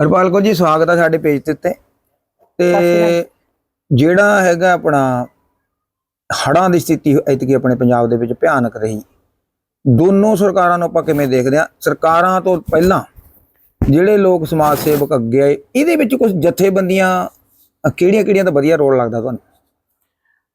ਹਰਪਾਲ ਕੌਰ ਜੀ ਸਵਾਗਤ ਹੈ ਸਾਡੇ ਪੇਜ ਦੇ ਉੱਤੇ। ਤੇ ਜਿਹੜਾ ਹੈਗਾ ਆਪਣਾ ਹੜ੍ਹਾਂ ਦੀ ਸਥਿਤੀ ਐਤਕੀ ਆਪਣੇ ਪੰਜਾਬ ਦੇ ਵਿੱਚ ਭਿਆਨਕ ਰਹੀ। ਦੋਨੋਂ ਸਰਕਾਰਾਂ ਨੂੰ ਆਪਾਂ ਕਿਵੇਂ ਦੇਖਦੇ ਆ ਸਰਕਾਰਾਂ ਤੋਂ ਪਹਿਲਾਂ ਜਿਹੜੇ ਲੋਕ ਸਮਾਜ ਸੇਵਕ ਅੱਗੇ ਆਏ ਇਹਦੇ ਵਿੱਚ ਕੁਝ ਜਥੇਬੰਦੀਆਂ ਕਿਹੜੀਆਂ ਕਿਹੜੀਆਂ ਦਾ ਵਧੀਆ ਰੋਲ ਲੱਗਦਾ ਤੁਹਾਨੂੰ?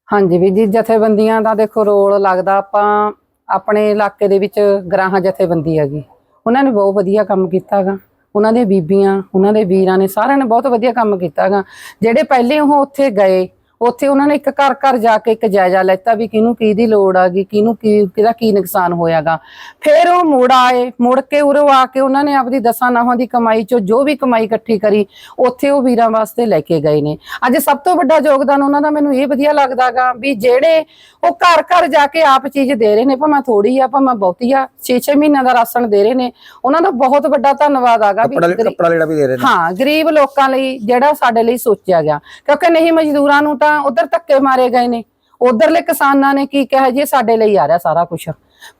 ਹਾਂਜੀ ਵੀ ਜੀ ਜਥੇਬੰਦੀਆਂ ਦਾ ਦੇਖੋ ਰੋਲ ਲੱਗਦਾ। ਆਪਾਂ ਆਪਣੇ ਇਲਾਕੇ ਦੇ ਵਿੱਚ ਗਰਾਹਾਂ ਜਥੇਬੰਦੀ ਹੈਗੀ। ਉਹਨਾਂ ਨੇ ਬਹੁਤ ਵਧੀਆ ਕੰਮ ਕੀਤਾਗਾ। ਉਹਨਾਂ ਦੇ ਬੀਬੀਆਂ, ਉਹਨਾਂ ਦੇ ਵੀਰਾਂ ਨੇ ਸਾਰਿਆਂ ਨੇ ਬਹੁਤ ਵਧੀਆ ਕੰਮ ਕੀਤਾਗਾ। ਜਿਹੜੇ ਪਹਿਲੇ ਉਹ ਉੱਥੇ ਗਏ ਉੱਥੇ ਉਹਨਾਂ ਨੇ ਇੱਕ ਘਰ ਘਰ ਜਾ ਕੇ ਇੱਕ ਜਾਇਜ਼ਾ ਲੈਤਾ ਵੀ ਕਿਹਨੂੰ ਕੀ ਦੀ ਲੋੜ ਆਗੀ ਕਿਹਨੂੰ ਕੀ ਕਿਹਦਾ ਕੀ ਨੁਕਸਾਨ ਹੋਇਆਗਾ। ਫਿਰ ਉਹ ਮੁੜ ਆਏ ਮੁੜ ਕੇ ਉਰੋਂ ਆ ਕੇ ਉਹਨਾਂ ਨੇ ਆਪਦੀ ਦਸਾਂ ਨਾਹਾਂ ਦੀ ਕਮਾਈ ਚੋਂ ਜੋ ਵੀ ਕਮਾਈ ਇਕੱਠੀ ਕਰੀ ਉੱਥੇ ਉਹ ਵੀਰਾਂ ਵਾਸਤੇ ਲੈ ਕੇ ਗਏ ਨੇ। ਅੱਜ ਸਭ ਤੋਂ ਵੱਡਾ ਯੋਗਦਾਨ ਉਹਨਾਂ ਦਾ ਮੈਨੂੰ ਇਹ ਵਧੀਆ ਲੱਗਦਾਗਾ ਵੀ ਜਿਹੜੇ ਉਹ ਘਰ ਘਰ ਜਾ ਕੇ ਆਪ ਚੀਜ਼ ਦੇ ਰਹੇ ਨੇ ਭਾਵੇਂ ਥੋੜੀ ਆ ਭਾਵੇਂ ਬਹੁਤੀ ਆ 6-6 ਮਹੀਨਿਆਂ ਦਾ ਰਾਸ਼ਨ ਦੇ ਰਹੇ ਨੇ ਉਹਨਾਂ ਦਾ ਬਹੁਤ ਵੱਡਾ ਧੰਨਵਾਦ ਆਗਾ ਵੀ ਕੱਪੜਾ ਜਿਹੜਾ ਵੀ ਦੇ ਰਹੇ ਨੇ। ਹਾਂ ਗਰੀਬ ਲੋਕਾਂ ਲਈ ਜਿਹੜਾ ਸਾਡੇ ਲਈ ਸੋਚਿਆ ਗਿਆ ਕਿਉਂਕਿ ਨਹੀਂ ਮਜ਼ਦੂਰਾਂ ਨੂੰ ਤਾਂ ਉਧਰ ਧੱਕੇ ਮਾਰੇ ਗਏ ਨੇ। ਉਧਰਲੇ ਕਿਸਾਨਾਂ ਨੇ ਕੀ ਕਿਹਾ ਜੀ ਸਾਡੇ ਲਈ ਆ ਰਿਹਾ ਸਾਰਾ ਕੁਝ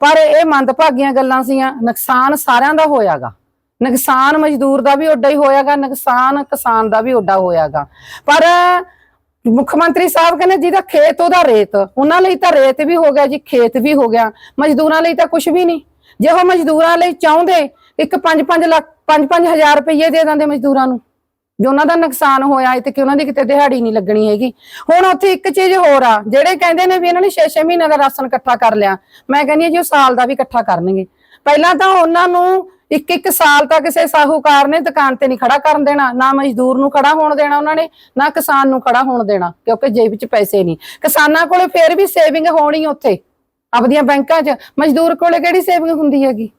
ਪਰ ਇਹ ਮੰਦਭਾਗੀਆਂ ਗੱਲਾਂ ਸੀਆਂ, ਨੁਕਸਾਨ ਸਾਰਿਆਂ ਦਾ ਹੋਇਆਗਾ। ਨੁਕਸਾਨ ਮਜ਼ਦੂਰ ਦਾ ਵੀ ਓਡਾ ਹੀ ਹੋਇਆਗਾ, ਨੁਕਸਾਨ ਕਿਸਾਨ ਦਾ ਵੀ ਓਡਾ ਹੋਇਆਗਾ। ਪਰ ਮੁੱਖ ਮੰਤਰੀ ਸਾਹਿਬ ਕਹਿੰਦੇ ਜਿਹਦਾ ਖੇਤ ਉਹਦਾ ਰੇਤ, ਉਹਨਾਂ ਲਈ ਤਾਂ ਰੇਤ ਵੀ ਹੋ ਗਿਆ ਜੀ, ਖੇਤ ਵੀ ਹੋ ਗਿਆ। ਮਜ਼ਦੂਰਾਂ ਲਈ ਤਾਂ ਕੁਝ ਵੀ ਨਹੀਂ। ਜੇ ਉਹ ਮਜ਼ਦੂਰਾਂ ਲਈ ਚਾਹੁੰਦੇ, ਇੱਕ 5-5 ਲੱਖ 5-5 ਹਜ਼ਾਰ ਰੁਪਏ ਦੇ ਦਿੰਦੇ ਮਜ਼ਦੂਰਾਂ ਨੂੰ। ਜੋ ਉਹਨਾਂ ਦਾ ਨੁਕਸਾਨ ਹੋਇਆ ਤੇ ਕਿ ਉਹਨਾਂ ਦੀ ਕਿਤੇ ਦਿਹਾੜੀ ਨਹੀਂ ਲੱਗਣੀ ਹੈਗੀ। ਹੁਣ ਉੱਥੇ ਇੱਕ ਚੀਜ਼ ਹੋਰ ਆ, ਜਿਹੜੇ ਕਹਿੰਦੇ ਨੇ ਵੀ ਇਹਨਾਂ ਨੇ 6-6 ਮਹੀਨਿਆਂ ਦਾ ਰਾਸ਼ਨ ਇਕੱਠਾ ਕਰ ਲਿਆ, ਮੈਂ ਕਹਿੰਦੀ ਹਾਂ ਜੀ ਉਹ ਸਾਲ ਦਾ ਵੀ ਇਕੱਠਾ ਕਰਨਗੇ। ਪਹਿਲਾਂ ਤਾਂ ਉਹਨਾਂ ਨੂੰ ਇੱਕ ਇੱਕ ਸਾਲ ਤੱਕ ਕਿਸੇ ਸਾਹੂਕਾਰ ਨੇ ਦੁਕਾਨ ਤੇ ਨਹੀਂ ਖੜਾ ਕਰਨ ਦੇਣਾ, ਨਾ ਮਜ਼ਦੂਰ ਨੂੰ ਖੜਾ ਹੋਣ ਦੇਣਾ ਉਹਨਾਂ ਨੇ, ਨਾ ਕਿਸਾਨ ਨੂੰ ਖੜਾ ਹੋਣ ਦੇਣਾ, ਕਿਉਂਕਿ ਜੇਬ ਚ ਪੈਸੇ ਨਹੀਂ। ਕਿਸਾਨਾਂ ਕੋਲੇ ਫੇਰ ਵੀ ਸੇਵਿੰਗ ਹੋਣੀ ਉੱਥੇ, ਆਪਦੀਆਂ ਬੈਂਕਾਂ 'ਚ। ਮਜ਼ਦੂਰ ਕੋਲੇ ਕਿਹੜੀ ਸੇਵਿੰਗ ਹੁੰਦੀ ਹੈਗੀ?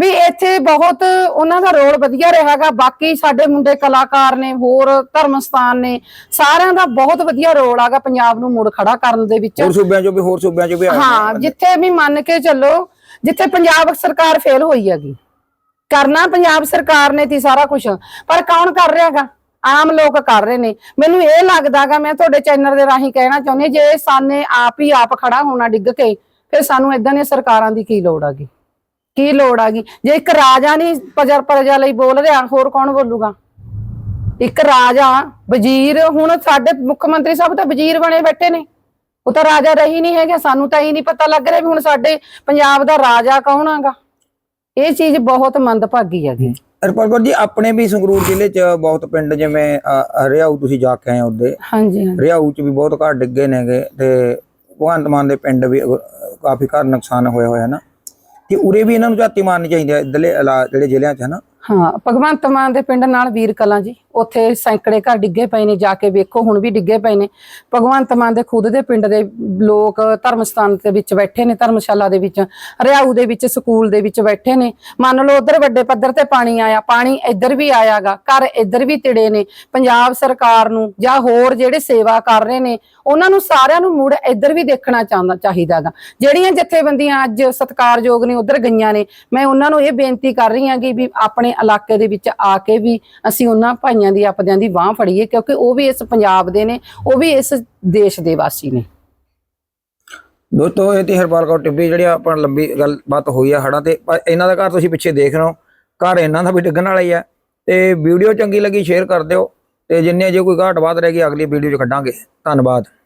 ਵੀ ਇੱਥੇ ਬਹੁਤ ਉਹਨਾਂ ਦਾ ਰੋਲ ਵਧੀਆ ਰਿਹਾਗਾ ਬਾਕੀ ਸਾਡੇ ਮੁੰਡੇ ਕਲਾਕਾਰ ਨੇ ਹੋਰ ਧਰਮ ਸਥਾਨ ਨੇ ਸਾਰਿਆਂ ਦਾ ਬਹੁਤ ਵਧੀਆ ਰੋਲ ਆਗਾ ਪੰਜਾਬ ਨੂੰ ਮੁੜ ਖੜਾ ਕਰਨ ਦੇ ਵਿੱਚ। ਹੋਰ ਸੂਬਿਆਂ ਚੋਂ ਵੀ ਹੋਰ ਸੂਬਿਆਂ ਚੋਂ ਵੀ ਹਾਂ। ਜਿੱਥੇ ਵੀ ਮੰਨ ਕੇ ਚੱਲੋ ਜਿੱਥੇ ਪੰਜਾਬ ਸਰਕਾਰ ਫੇਲ ਹੋਈ ਹੈਗੀ। ਕਰਨਾ ਪੰਜਾਬ ਸਰਕਾਰ ਨੇ ਤੀ ਸਾਰਾ ਕੁਝ ਪਰ ਕੌਣ ਕਰ ਰਿਹਾਗਾ? ਆਮ ਲੋਕ ਕਰ ਰਹੇ ਨੇ। ਮੈਨੂੰ ਇਹ ਲੱਗਦਾਗਾ ਮੈਂ ਤੁਹਾਡੇ ਚੈਨਲ ਦੇ ਰਾਹੀਂ ਕਹਿਣਾ ਚਾਹੁੰਦੀ ਜੇ ਸਾਨੇ ਆਪ ਹੀ ਆਪ ਖੜਾ ਹੋਣਾ ਡਿੱਗ ਕੇ ਫਿਰ ਸਾਨੂੰ ਇਦਾਂ ਦੀਆਂ ਸਰਕਾਰਾਂ ਦੀ ਕੀ ਲੋੜ ਹੈਗੀ? ਕੀ ਲੋੜ ਹੈਗੀ ਜੇ ਇੱਕ ਰਾਜਾ ਨਹੀਂ ਪ੍ਰਜਾ ਪ੍ਰਜਾ ਲਈ ਬੋਲ ਰਿਹਾ ਹੋਰ ਕੌਣ ਬੋਲੂਗਾ? ਇੱਕ ਰਾਜਾ ਵਜ਼ੀਰ ਹੁਣ ਸਾਡੇ ਮੁੱਖ ਮੰਤਰੀ ਸਾਹਿਬ ਤਾਂ ਵਜ਼ੀਰ ਬਣੇ ਬੈਠੇ ਨੇ। ਉਹ ਤਾਂ ਰਾਜਾ ਰਹੀ ਨਹੀਂ ਹੈਗਾ ਸਾਨੂੰ ਤਾਂ ਇਹ ਨਹੀਂ ਪਤਾ ਲੱਗ ਰਿਹਾ ਵੀ ਹੁਣ ਸਾਡੇ ਪੰਜਾਬ ਦਾ ਰਾਜਾ ਕੌਣ ਆਗਾ। ਇਹ ਚੀਜ਼ ਬਹੁਤ ਮੰਦਭਾਗੀ ਹੈਗੀ। ਹਰਪਾਲ ਕੌਰ ਜੀ ਆਪਣੇ ਵੀ ਸੰਗਰੂਰ ਜ਼ਿਲ੍ਹੇ 'ਚ ਬਹੁਤ ਪਿੰਡ ਜਿਵੇਂ ਹਰਿਆਊ ਤੁਸੀਂ ਜਾ ਕੇ ਆਏ ਉਹਦੇ ਹਾਂਜੀ ਹਾਂਜੀ। ਹਰਿਆਊ 'ਚ ਵੀ ਬਹੁਤ ਘਰ ਡਿੱਗੇ ਨੇਗੇ ਤੇ ਭਗਵੰਤ ਮਾਨ ਦੇ ਪਿੰਡ ਵੀ ਕਾਫੀ ਘਰ ਨੁਕਸਾਨ ਹੋਇਆ ਹੋਇਆ ਨਾ। ਤੇ ਉਰੇ ਵੀ ਇਹਨਾਂ ਨੂੰ ਝਾਤੀ ਮਾਰਨੀ ਚਾਹੀਦੀ ਹੈ ਇੱਧਰਲੇ ਜਿਹੜੇ ਜ਼ਿਲ੍ਹਿਆਂ 'ਚ ਹਨਾ ਹਾਂ, ਭਗਵੰਤ ਮਾਨ ਦੇ ਪਿੰਡ ਨਾਲ ਵੀਰ ਕਲਾਂ ਜੀ, ਉੱਥੇ ਸੈਂਕੜੇ ਘਰ ਡਿੱਗੇ ਪਏ ਨੇ, ਜਾ ਕੇ ਵੇਖੋ, ਹੁਣ ਵੀ ਡਿੱਗੇ ਪਏ ਨੇ। ਭਗਵੰਤ ਮਾਨ ਦੇ ਖੁਦ ਦੇ ਪਿੰਡ ਦੇ ਲੋਕ ਧਰਮ ਸਥਾਨ ਦੇ ਵਿੱਚ ਬੈਠੇ ਨੇ, ਧਰਮਸ਼ਾਲਾ ਦੇ ਵਿੱਚ ਰਿਆਊ ਦੇ ਵਿੱਚ, ਸਕੂਲ ਦੇ ਵਿੱਚ ਬੈਠੇ ਨੇ। ਮੰਨ ਲਓ, ਉਧਰ ਵੱਡੇ ਪੱਧਰ ਤੇ ਪਾਣੀ ਆਇਆ, ਪਾਣੀ ਇੱਧਰ ਵੀ ਆਇਆਗਾ, ਘਰ ਇੱਧਰ ਵੀ ਤਿੜੇ ਨੇ। ਪੰਜਾਬ ਸਰਕਾਰ ਨੂੰ ਜਾਂ ਹੋਰ ਜਿਹੜੇ ਸੇਵਾ ਕਰ ਰਹੇ ਨੇ, ਉਹਨਾਂ ਨੂੰ ਸਾਰਿਆਂ ਨੂੰ ਮੁੜ ਇੱਧਰ ਵੀ ਦੇਖਣਾ ਚਾਹੁੰਦਾ, ਚਾਹੀਦਾਗਾ। ਜਿਹੜੀਆਂ ਜਥੇਬੰਦੀਆਂ ਅੱਜ ਸਤਿਕਾਰਯੋਗ ਨੇ, ਉਧਰ ਗਈਆਂ ਨੇ, ਮੈਂ ਉਹਨਾਂ ਨੂੰ ਇਹ ਬੇਨਤੀ ਕਰ ਰਹੀ ਹਾਂ ਕਿ ਵੀ ਆਪਣੇ ਇਲਾਕੇ ਦੇ ਵਿੱਚ ਆ ਕੇ ਵੀ ਅਸੀਂ ਉਹਨਾਂ ਭਾਈਆਂ ਦੀ, ਆਪਦਿਆਂ ਦੀ ਬਾਹ ਫੜੀਏ, ਕਿਉਂਕਿ ਉਹ ਵੀ ਇਸ ਪੰਜਾਬ ਦੇ ਨੇ, ਉਹ ਵੀ ਇਸ ਦੇਸ਼ ਦੇ ਵਾਸੀ ਨੇ। ਦੋਸਤੋ, ਇਹ ਤੇ ਹਰਪਾਲ ਕੌਰ ਟਿੱਬੀ ਜਿਹੜੀ ਆਪਾਂ ਲੰਬੀ ਗੱਲਬਾਤ ਹੋਈ ਆ ਹੜਾਂ ਤੇ ਇਹਨਾਂ ਦਾ ਘਰ ਤੁਸੀਂ ਪਿੱਛੇ ਦੇਖ ਰਹੇ ਹੋ, ਘਰ ਇਹਨਾਂ ਦਾ ਵੀ ਡਿੱਗਣ ਵਾਲਾ ਹੀ ਆ। ਤੇ ਵੀਡੀਓ ਚੰਗੀ ਲੱਗੀ, ਸ਼ੇਅਰ ਕਰ ਦਿਓ, ਤੇ ਜਿੰਨੇ ਜੇ ਕੋਈ ਘਾਟ ਬਾਤ ਰਹਿ ਗਈ, ਅਗਲੀ ਵੀਡੀਓ 'ਚ ਕੱਢਾਂਗੇ। ਧੰਨਵਾਦ।